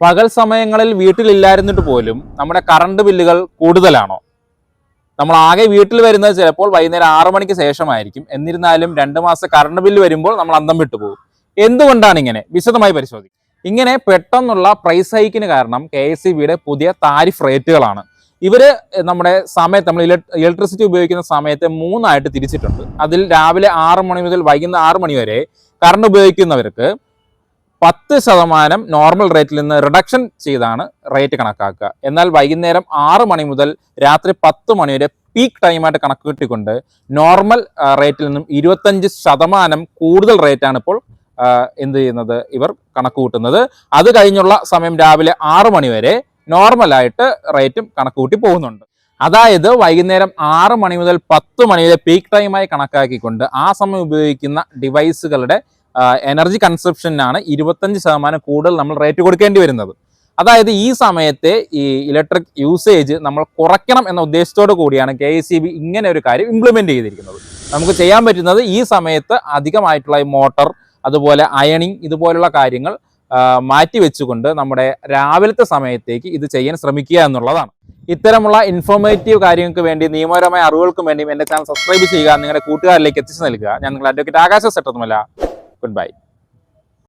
പകൽ സമയങ്ങളിൽ വീട്ടിലില്ലായിരുന്നിട്ട് പോലും നമ്മുടെ കറണ്ട് ബില്ലുകൾ കൂടുതലാണോ? നമ്മൾ ആകെ വീട്ടിൽ വരുന്നത് ചിലപ്പോൾ വൈകുന്നേരം ആറു മണിക്ക് ശേഷമായിരിക്കും. എന്നിരുന്നാലും രണ്ട് മാസം കറണ്ട് ബില്ല് വരുമ്പോൾ നമ്മൾ അന്തം വിട്ടുപോകും എന്തുകൊണ്ടാണ് ഇങ്ങനെ? വിശദമായി പരിശോധിക്കും. ഇങ്ങനെ പെട്ടെന്നുള്ള പ്രൈസ് ഹൈക്കിന് കാരണം കെ എസ് പുതിയ താരിഫ് റേറ്റുകളാണ് ഇവർ നമ്മുടെ സമയത്ത് നമ്മൾ ഇലക്ട്രിസിറ്റി ഉപയോഗിക്കുന്ന സമയത്തെ മൂന്നായിട്ട് തിരിച്ചിട്ടുണ്ട്. അതിൽ രാവിലെ ആറ് മണി മുതൽ വൈകുന്നേരം ആറ് മണി വരെ കറണ്ട് ഉപയോഗിക്കുന്നവർക്ക് പത്ത് ശതമാനം നോർമൽ റേറ്റിൽ നിന്ന് റിഡക്ഷൻ ചെയ്താണ് റേറ്റ് കണക്കാക്കുക. എന്നാൽ വൈകുന്നേരം ആറ് മണി മുതൽ രാത്രി പത്ത് മണി വരെ പീക്ക് ടൈമായിട്ട് കണക്ക് കിട്ടിക്കൊണ്ട് നോർമൽ റേറ്റിൽ നിന്നും ഇരുപത്തഞ്ച് ശതമാനം കൂടുതൽ റേറ്റാണ് ഇപ്പോൾ എന്ത് ചെയ്യുന്നത്? ഇവർ കണക്ക് കൂട്ടുന്നത്. അത് കഴിഞ്ഞുള്ള സമയം രാവിലെ ആറ് മണി വരെ നോർമലായിട്ട് റേറ്റും കണക്ക് കൂട്ടി പോകുന്നുണ്ട്. അതായത് വൈകുന്നേരം ആറ് മണി മുതൽ പത്ത് മണി വരെ പീക്ക് ടൈമായി കണക്കാക്കിക്കൊണ്ട് ആ സമയം ഉപയോഗിക്കുന്ന ഡിവൈസുകളുടെ എനർജി കൺസപ്ഷനാണ് ഇരുപത്തഞ്ച് ശതമാനം കൂടുതൽ നമ്മൾ റേറ്റ് കൊടുക്കേണ്ടി വരുന്നത്. അതായത് ഈ സമയത്തെ ഈ ഇലക്ട്രിക് യൂസേജ് നമ്മൾ കുറയ്ക്കണം എന്ന ഉദ്ദേശത്തോടു കൂടിയാണ് കെ എസ് സി ബി ഇങ്ങനെ ഒരു കാര്യം ഇംപ്ലിമെന്റ് ചെയ്തിരിക്കുന്നത്. നമുക്ക് ചെയ്യാൻ പറ്റുന്നത് ഈ സമയത്ത് അധികമായിട്ടുള്ള ഈ മോട്ടർ അതുപോലെ അയണിങ് ഇതുപോലുള്ള കാര്യങ്ങൾ മാറ്റി വെച്ചുകൊണ്ട് നമ്മുടെ രാവിലത്തെ സമയത്തേക്ക് ഇത് ചെയ്യാൻ ശ്രമിക്കുക എന്നുള്ളതാണ്. ഇത്തരമുള്ള ഇൻഫോർമേറ്റീവ് കാര്യങ്ങൾക്ക് വേണ്ടി നിയമപരമായ അറിവുകൾക്കും വേണ്ടിയും എന്റെ ചാനൽ സബ്സ്ക്രൈബ് ചെയ്യുക നിങ്ങളുടെ കൂട്ടുകാരിലേക്ക് എത്തിച്ചു നൽകുക. ഞാൻ നിങ്ങളുടെ അഡ്വക്കേറ്റ് ആകാശ സെട്ടൊന്നുമല്ല. Good bye